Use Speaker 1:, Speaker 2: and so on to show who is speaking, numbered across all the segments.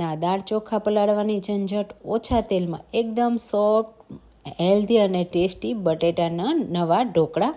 Speaker 1: ના દાળ ચોખા પલાળવાની ઝંઝટ, ઓછા તેલમાં એકદમ સોફ્ટ, હેલ્ધી અને ટેસ્ટી બટેટાના નવા ઢોકળા.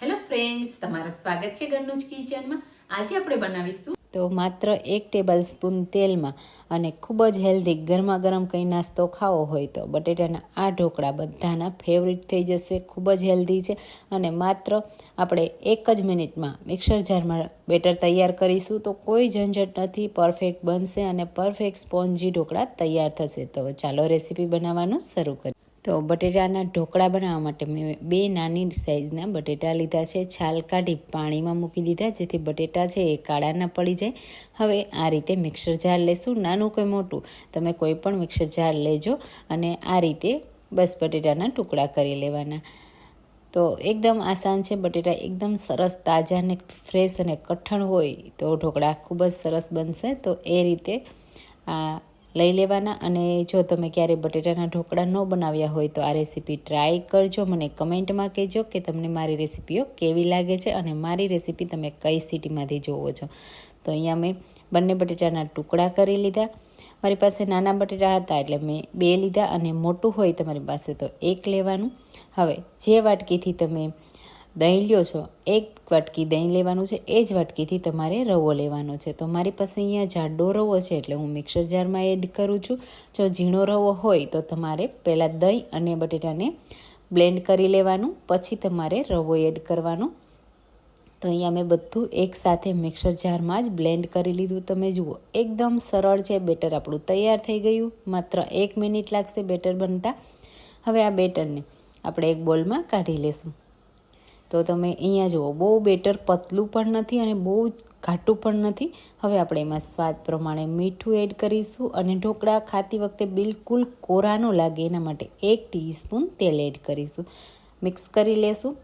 Speaker 2: હેલો ફ્રેન્ડ્સ તમારું સ્વાગત છે ઘરનું જ કિચનમાં. આજે આપણે બનાવીશું
Speaker 1: તો માત્ર એક ટેબલ સ્પૂન તેલમાં અને ખૂબ જ હેલ્ધી ગરમા ગરમ કંઈ નાસ્તો ખાવો હોય તો બટેટાના આ ઢોકળા બધાના ફેવરિટ થઈ જશે, ખૂબ જ હેલ્ધી છે અને માત્ર આપણે એક જ મિનિટમાં મિક્સર જારમાં બેટર તૈયાર કરીશું તો કોઈ ઝંઝટ નથી પરફેક્ટ બનશે અને પરફેક્ટ સ્પોન્જી ઢોકળા તૈયાર થશે. તો ચાલો રેસીપી બનાવવાનું શરૂ કરીએ. તો બટેટાના ઢોકળા બનાવવા માટે મેં બે નાની સાઇઝના બટેટા લીધા છે. છાલ કાઢી પાણીમાં મૂકી દીધા, જેથી બટેટા છે એ કાળા ના પડી જાય. હવે આ રીતે મિક્સર જાર લેશું, નાનું કે મોટું. તમે કોઈ પણ મિક્સર જાર લેજો અને આ રીતે બસ બટેટાના ટુકડા કરી લેવાના. તો એકદમ આસાન છે, બટેટા એકદમ સરસ તાજા અને ફ્રેશ અને કઠણ હોય તો ઢોકળા ખૂબ જ સરસ બનશે. તો એ રીતે આ લઈ લેવાના અને જો તમે ક્યારે બટેટાના ઢોકળા ન બનાવ્યા હોય તો આ રેસીપી ટ્રાય કરજો. મને કમેન્ટમાં કહેજો કે તમને મારી રેસીપીઓ કેવી લાગે છે અને મારી રેસીપી તમે કઈ સિટીમાંથી જોવો છો. તો અહીંયા મેં બંને બટેટાના ટુકડા કરી લીધા. મારી પાસે નાના બટેટા હતા એટલે મેં બે લીધા અને મોટું હોય તમારી પાસે તો એક લેવાનું. હવે જે વાટકીથી તમે દહીં લ્યો છો. એક વાટકી દહીં લેવાનું છે, એ જ વાટકીથી તમારે રવો લેવાનો છે. તો મારી પાસે અહીંયા જાડો રવો છે એટલે હું મિક્સર જારમાં એડ કરું છું. જો ઝીણો રવો હોય તો તમારે પહેલાં દહીં અને બટેટાને બ્લેન્ડ કરી લેવાનું, પછી તમારે રવો એડ કરવાનો. તો અહીંયા મેં બધું એકસાથે મિક્સર જારમાં જ બ્લેન્ડ કરી લીધું. તમે જુઓ, એકદમ સરળ છે, બેટર આપણું તૈયાર થઈ ગયું. માત્ર એક મિનિટ લાગશે બેટર બનતા. હવે આ બેટરને આપણે એક બોલમાં કાઢી લેશું. તો તમે અહીંયા જુઓ, બહુ બેટર પતલું પણ નથી અને બહુ ઘાટું પણ નથી. હવે આપણે એમાં સ્વાદ પ્રમાણે મીઠું એડ કરીશું અને ઢોકળા ખાતી વખતે બિલકુલ કોરા ન લાગે, એના માટે એક ટીસ્પૂન તેલ એડ કરીશું. મિક્સ કરી લેશું.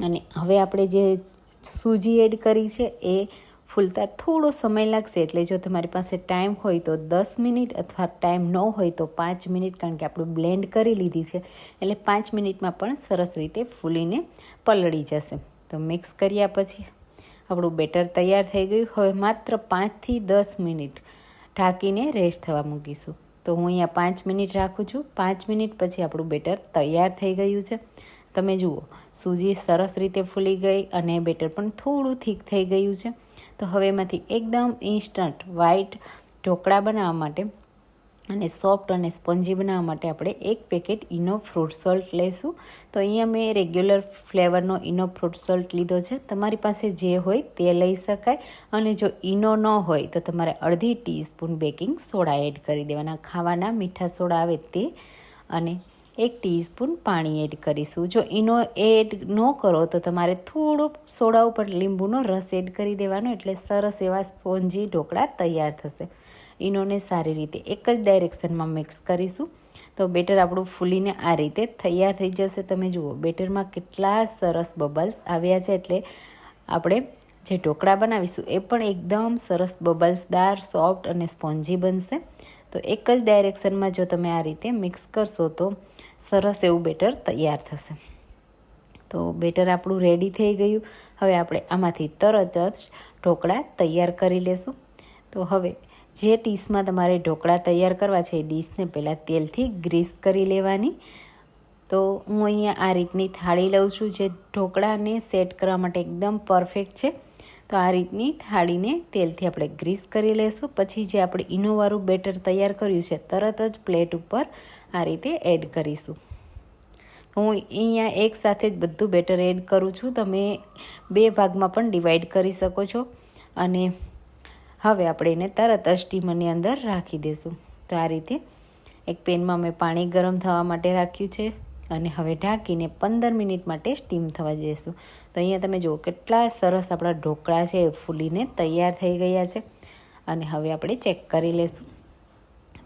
Speaker 1: અને હવે આપણે જે સૂજી એડ કરી છે, એ ફૂલતા થોડો સમય લાગશે એટલે જો તમારી પાસે ટાઈમ હોય તો દસ મિનિટ અથવા ટાઈમ ન હોય તો પાંચ મિનિટ, કારણ કે આપણું બ્લેન્ડ કરી લીધી છે, એટલે પાંચ મિનિટમાં પણ સરસ રીતે ફૂલીને પલળી જશે. તો મિક્સ કર્યા પછી આપણું બેટર તૈયાર થઈ ગયું. હવે માત્ર પાંચથી દસ મિનિટ ઢાંકીને રેસ્ટ થવા મૂકીશું. તો હું અહીંયા પાંચ મિનિટ રાખું છું. પાંચ મિનિટ પછી આપણું બેટર તૈયાર થઈ ગયું છે. તમે જુઓ, સૂજી સરસ રીતે ફૂલી ગઈ અને બેટર પણ થોડું થીક થઈ ગયું છે. તો હવે એમાંથી એકદમ ઇન્સ્ટન્ટ વ્હાઈટ ઢોકળા બનાવવા માટે અને સોફ્ટ અને સ્પંજી બનાવવા માટે આપણે એક પેકેટ ઇનો ફ્રૂટ સોલ્ટ લઈશું. તો અહીંયા મેં રેગ્યુલર ફ્લેવરનો ઇનો ફ્રૂટ સોલ્ટ લીધો છે. તમારી પાસે જે હોય તે લઈ શકાય. અને જો ઇનો ન હોય તો તમારે અડધી ટીસ્પૂન બેકિંગ સોડા એડ કરી દેવાના. ખાવાના મીઠા સોડા આવે તે. અને એક ટીસ્પૂન પાણી એડ કરીશું. જો એનો એડ ન કરો તો તમારે થોડું સોડા ઉપર લીંબુનો રસ એડ કરી દેવાનો, એટલે સરસ એવા સ્પોન્જી ઢોકળા તૈયાર થશે. ઇનોને સારી રીતે એક જ ડાયરેક્શનમાં મિક્સ કરીશું. તો બેટર આપણું ફૂલીને આ રીતે તૈયાર થઈ જશે. તમે જુઓ, બેટરમાં કેટલા સરસ બબલ્સ આવ્યા છે. એટલે આપણે જે ઢોકળા બનાવીશું એ પણ એકદમ સરસ બબલ્સદાર, સોફ્ટ અને સ્પોન્જી બનશે. તો એક જ ડાયરેક્શનમાં જો તમે આ રીતે મિક્સ કરશો તો સરસ એવું બેટર તૈયાર થશે. તો બેટર આપણું રેડી થઈ ગયું. હવે આપણે આમાંથી તરત જ ઢોકળા તૈયાર કરી લેશું. તો હવે જે ડીશમાં તમારે ઢોકળા તૈયાર કરવા છે એ ડીશને પહેલાં તેલથી ગ્રીસ કરી લેવાની. તો હું અહીંયા આ રીતની થાળી લઉં છું જે ઢોકળાને સેટ કરવા માટે એકદમ પરફેક્ટ છે. તો આ રીતની થાળીને તેલથી આપણે ગ્રીસ કરી લેશું. પછી જે આપણે ઇનોવાળું બેટર તૈયાર કર્યું છે, તરત જ પ્લેટ ઉપર આ રીતે એડ કરીશું. હું અહીંયા એક સાથે જ બધું બેટર એડ કરું છું. તમે બે ભાગમાં પણ ડિવાઈડ કરી શકો છો. અને હવે આપણે એને તરત જ સ્ટીમરની અંદર રાખી દઈશું તો આ રીતે એક પેનમાં મેં પાણી ગરમ થવા માટે રાખ્યું છે અને હવે ઢાંકીને પંદર મિનિટ માટે સ્ટીમ થવા જઈશું તો અહીંયા તમે જુઓ કેટલા સરસ આપણા ઢોકળા છે એ ફૂલીને તૈયાર થઈ ગયા છે. અને હવે આપણે ચેક કરી લઈશું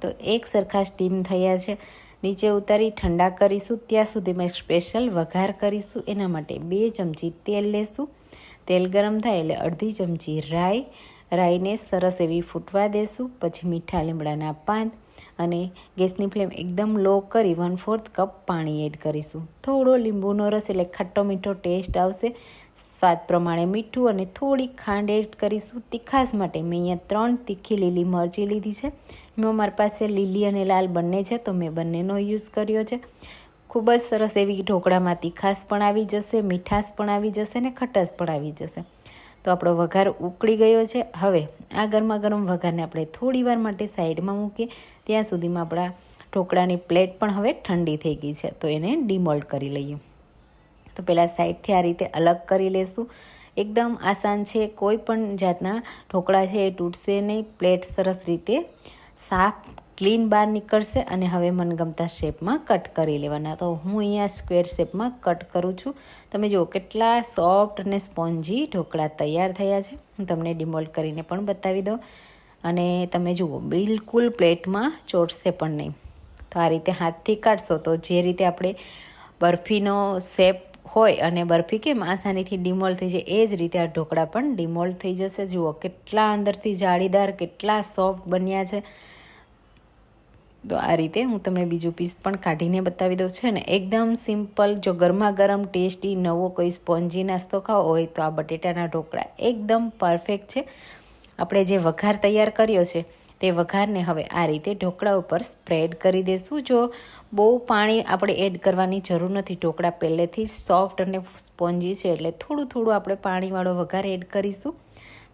Speaker 1: તો એક સરખા સ્ટીમ થયા છે. નીચે ઉતારી ઠંડા કરીશું, ત્યાં સુધી મેં સ્પેશિયલ વઘાર કરીશું. એના માટે બે ચમચી તેલ લેશું. તેલ ગરમ થાય એટલે અડધી ચમચી રાઈ. રાઈને સરસ એવી ફૂટવા દેશું, પછી મીઠા લીમડાના પાન અને ગેસની ફ્લેમ એકદમ લો કરી વન ફોર્થ કપ પાણી એડ કરીશું. થોડો લીંબુનો રસ એટલે ખટ્ટો મીઠો ટેસ્ટ આવશે. સ્વાદ પ્રમાણે મીઠું અને થોડી ખાંડ એડ કરીશું. તીખાસ માટે મેં અહીંયા ત્રણ તીખી લીલી મરચી લીધી છે. એમાં મારી પાસે લીલી અને લાલ બંને છે, તો મેં બંનેનો યુઝ કર્યો છે. ખૂબ જ સરસ એવી ઢોકળામાં તીખાસ પણ આવી જશે, મીઠાશ પણ આવી જશે ને ખટાશ પણ આવી જશે. તો આપણો વઘાર ઉકળી ગયો છે. હવે આ ગરમા ગરમ વઘારને આપણે થોડી વાર માટે સાઈડમાં મૂકીએ. ત્યાં સુધીમાં આપણા ઢોકળાની પ્લેટ પણ હવે ઠંડી થઈ ગઈ છે. તો એને ડીમોલ્ડ કરી લઈએ. તો પહેલાં સાઈડથી આ રીતે અલગ કરી લેશું. એકદમ આસાન છે, કોઈ પણ જાતના ઢોકળા છે એ તૂટશે નહીં, પ્લેટ સરસ રીતે સાફ, ક્લીન બહાર નીકળશે અને હવે મનગમતા શેપમાં કટ કરી લેવાના. તો હું અહીંયા સ્ક્વેર શેપમાં કટ કરું છું. તમે જુઓ કેટલા સોફ્ટ અને સ્પોન્જી ઢોકળા તૈયાર થયા છે. હું તમને ડિમોલ્ડ કરીને પણ બતાવી દઉં. અને તમે જુઓ, બિલકુલ પ્લેટમાં ચોટશે પણ નહીં. તો આ રીતે હાથથી કાઢશો તો જે રીતે આપણે બરફીનો શેપ હોય અને બરફી કેમ આસાનીથી ડિમોલ થઈ જાય, એ જ રીતે આ ઢોકળા પણ ડિમોલ થઈ જશે. જુઓ કેટલા અંદરથી જાળીદાર, કેટલા સોફ્ટ બન્યા છે. તો આ રીતે હું તમને બીજું પીસ પણ કાઢીને બતાવી દઉં છે. ને એકદમ સિમ્પલ જો ગરમા ગરમ ટેસ્ટી નવો કોઈ સ્પોન્જી નાસ્તો ખાવો હોય તો આ બટેટાના ઢોકળા એકદમ પરફેક્ટ છે. આપણે જે વઘાર તૈયાર કર્યો છે તે વઘારને હવે આ રીતે ઢોકળા ઉપર સ્પ્રેડ કરી દઈશું જો બહુ પાણી આપણે એડ કરવાની જરૂર નથી, ઢોકળા પહેલેથી સોફ્ટ અને સ્પોન્જી છે એટલે થોડું થોડું આપણે પાણીવાળો વઘાર એડ કરીશું.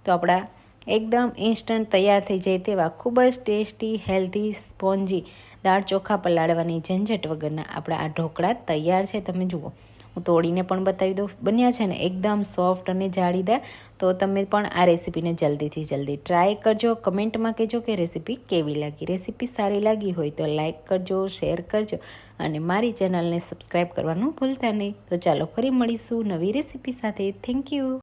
Speaker 1: તો આપણા એકદમ ઇન્સ્ટન્ટ તૈયાર થઈ જાય તેવા ખૂબ જ ટેસ્ટી, હેલ્ધી સ્પોન્જી દાળ ચોખા પલાળવાની ઝંઝટ વગરના આપણા આ ઢોકળા તૈયાર છે. તમે જુઓ હું તોડીને પણ બતાવી દઉં. બન્યા છે ને એકદમ સોફ્ટ અને જાળીદાર. તો તમે પણ આ રેસીપીને જલ્દીથી જલ્દી ટ્રાય કરજો. કમેન્ટમાં કહેજો કે રેસીપી કેવી લાગી. રેસીપી સારી લાગી હોય તો લાઇક કરજો શેર કરજો અને મારી ચેનલને સબસ્ક્રાઈબ કરવાનું ભૂલતા નહીં. તો ચાલો ફરી મળીશું નવી રેસીપી સાથે. Thank you